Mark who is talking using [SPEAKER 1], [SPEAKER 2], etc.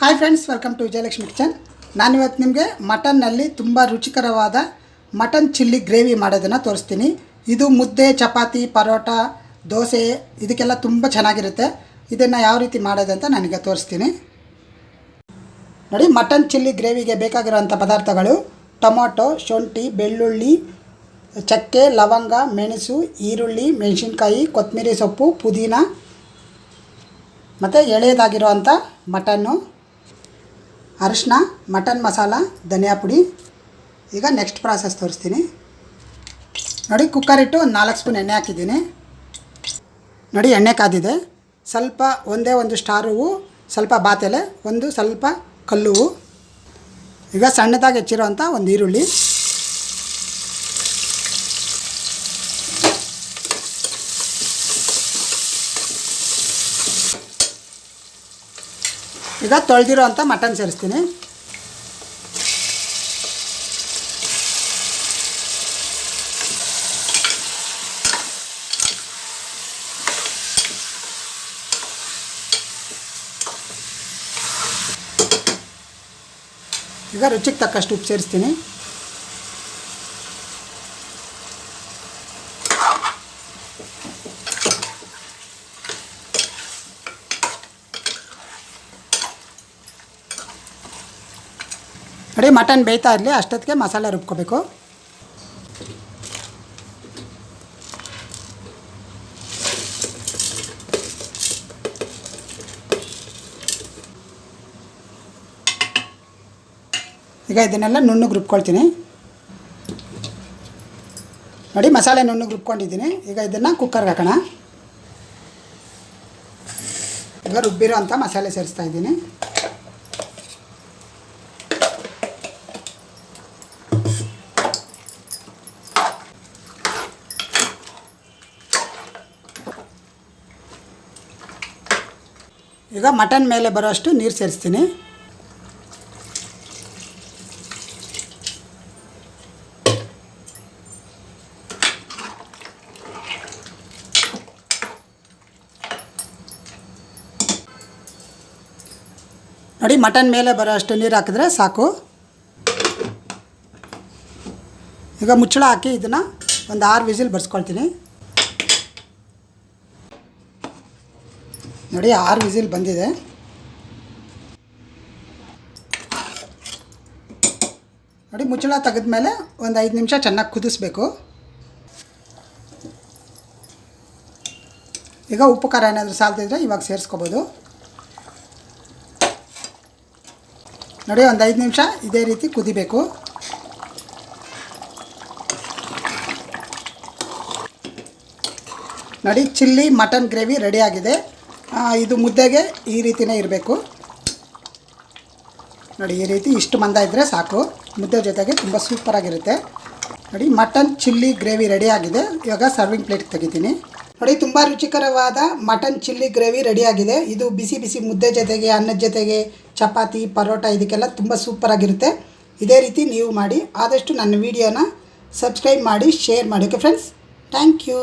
[SPEAKER 1] Hi friends welcome to Vijayalakshmi kitchen ನಾನಿವತ್ತು ನಿಮಗೆ ಮಟನ್ನಲ್ಲಿ ತುಂಬ ರುಚಿಕರವಾದ ಮಟನ್ ಚಿಲ್ಲಿ ಗ್ರೇವಿ ಮಾಡೋದನ್ನು ತೋರಿಸ್ತೀನಿ. ಇದು ಮುದ್ದೆ, ಚಪಾತಿ, ಪರೋಟ, ದೋಸೆ, ಇದಕ್ಕೆಲ್ಲ ತುಂಬ ಚೆನ್ನಾಗಿರುತ್ತೆ. ಇದನ್ನು ಯಾವ ರೀತಿ ಮಾಡೋದಂತ ನನಗೆ ತೋರಿಸ್ತೀನಿ. ನೋಡಿ, ಮಟನ್ ಚಿಲ್ಲಿ ಗ್ರೇವಿಗೆ ಬೇಕಾಗಿರುವಂಥ ಪದಾರ್ಥಗಳು ಟೊಮೊಟೊ, ಶುಂಠಿ, ಬೆಳ್ಳುಳ್ಳಿ, ಚಕ್ಕೆ, ಲವಂಗ, ಮೆಣಸು, ಈರುಳ್ಳಿ, ಮೆಣಸಿನ್ಕಾಯಿ ಕೊತ್ತಂಬರಿ ಸೊಪ್ಪು, ಪುದೀನ ಮತ್ತು ಎಳೆಯದಾಗಿರುವಂಥ ಮಟನ್ನು ಅರಿಶಿನ ಮಟನ್ ಮಸಾಲ, ಧನಿಯಾ ಪುಡಿ. ಈಗ ನೆಕ್ಸ್ಟ್ ಪ್ರಾಸೆಸ್ ತೋರಿಸ್ತೀನಿ. ನೋಡಿ ಕುಕ್ಕರ್ ಇಟ್ಟು ಒಂದು ನಾಲ್ಕು ಸ್ಪೂನ್ ಎಣ್ಣೆ ಹಾಕಿದ್ದೀನಿ. ನೋಡಿ, ಎಣ್ಣೆ ಕಾದಿದೆ. ಸ್ವಲ್ಪ ಒಂದೇ ಒಂದು ಸ್ಟಾರ್ ಹೂವು, ಸ್ವಲ್ಪ ಬಾತೆಲೆ, ಒಂದು ಸ್ವಲ್ಪ ಕಲ್ಲು ಹೂವು. ಈಗ ಸಣ್ಣದಾಗಿ ಹೆಚ್ಚಿರೋಂಥ ಒಂದು ಈರುಳ್ಳಿ. ಈಗ ತೊಳೆದಿರೋ ಅಂಥ ಮಟನ್ ಸೇರಿಸ್ತೀನಿ. ಈಗ ರುಚಿಗೆ ತಕ್ಕಷ್ಟು ಉಪ್ಪು ಸೇರಿಸ್ತೀನಿ. ನೋಡಿ ಮಟನ್ ಬೇಯ್ತಾ ಇರಲಿ, ಅಷ್ಟೊತ್ತಿಗೆ ಮಸಾಲೆ ರುಬ್ಕೋಬೇಕು. ಈಗ ಇದನ್ನೆಲ್ಲ ನುಣ್ಣಗೆ ರುಬ್ಕೊಳ್ತೀನಿ. ನೋಡಿ, ಮಸಾಲೆ ನುಣ್ಣಗೆ ರುಬ್ಕೊಂಡಿದ್ದೀನಿ. ಈಗ ಇದನ್ನು ಕುಕ್ಕರ್ಗೆ ಹಾಕೋಣ. ಈಗ ರುಬ್ಬಿರೋ ಅಂಥ ಮಸಾಲೆ ಸೇರಿಸ್ತಾ ಇದ್ದೀನಿ. ಈಗ ಮಟನ್ ಮೇಲೆ ಬರೋಷ್ಟು ನೀರು ಸೇರಿಸ್ತೀನಿ. ನೋಡಿ, ಮಟನ್ ಮೇಲೆ ಬರೋ ಅಷ್ಟು ನೀರು ಹಾಕಿದ್ರೆ ಸಾಕು. ಈಗ ಮುಚ್ಚಳ ಹಾಕಿ ಇದನ್ನು ಒಂದು ಆರು ವಿಸಿಲ್ ಬರ್ಸ್ಕೊಳ್ತೀನಿ. ನೋಡಿ, ಆರು ವಿಸಿಲ್ ಬಂದಿದೆ. ನೋಡಿ, ಮುಚ್ಚಳ ತೆಗೆದ್ಮೇಲೆ ಒಂದು ಐದು ನಿಮಿಷ ಚೆನ್ನಾಗಿ ಕುದಿಸ್ಬೇಕು. ಈಗ ಉಪ್ಪು ಖಾರ ಏನಾದರೂ ಸಾಲ್ತಿದ್ರೆ ಇವಾಗ ಸೇರಿಸ್ಕೋಬೋದು. ನೋಡಿ, ಒಂದು ಐದು ನಿಮಿಷ ಇದೇ ರೀತಿ ಕುದಿಬೇಕು. ನೋಡಿ, ಚಿಲ್ಲಿ, ಮಟನ್ ಗ್ರೇವಿ ರೆಡಿಯಾಗಿದೆ ಇದು ಮುದ್ದೆಗೆ ಈ ರೀತಿಯೇ ಇರಬೇಕು. ನೋಡಿ, ಈ ರೀತಿ ಇಷ್ಟು ಮಂದ ಇದ್ದರೆ ಸಾಕು. ಮುದ್ದೆ ಜೊತೆಗೆ ತುಂಬ ಸೂಪರಾಗಿರುತ್ತೆ ನೋಡಿ ಮಟನ್ ಚಿಲ್ಲಿ ಗ್ರೇವಿ ರೆಡಿಯಾಗಿದೆ ಇವಾಗ ಸರ್ವಿಂಗ್ ಪ್ಲೇಟ್ ತೆಗಿತೀನಿ. ನೋಡಿ, ತುಂಬ ರುಚಿಕರವಾದ ಮಟನ್ ಚಿಲ್ಲಿ ಗ್ರೇವಿ ರೆಡಿಯಾಗಿದೆ ಇದು ಬಿಸಿ ಬಿಸಿ ಮುದ್ದೆ ಜೊತೆಗೆ, ಅನ್ನದ ಜೊತೆಗೆ, ಚಪಾತಿ, ಪರೋಟ, ಇದಕ್ಕೆಲ್ಲ ತುಂಬ ಸೂಪರಾಗಿರುತ್ತೆ ಇದೇ ರೀತಿ ನೀವು ಮಾಡಿ ಆದಷ್ಟು ನನ್ನ ವೀಡಿಯೋನ ಸಬ್ಸ್ಕ್ರೈಬ್ ಮಾಡಿ ಶೇರ್ ಮಾಡೋಕ್ಕೆ ಫ್ರೆಂಡ್ಸ್ ಥ್ಯಾಂಕ್ ಯು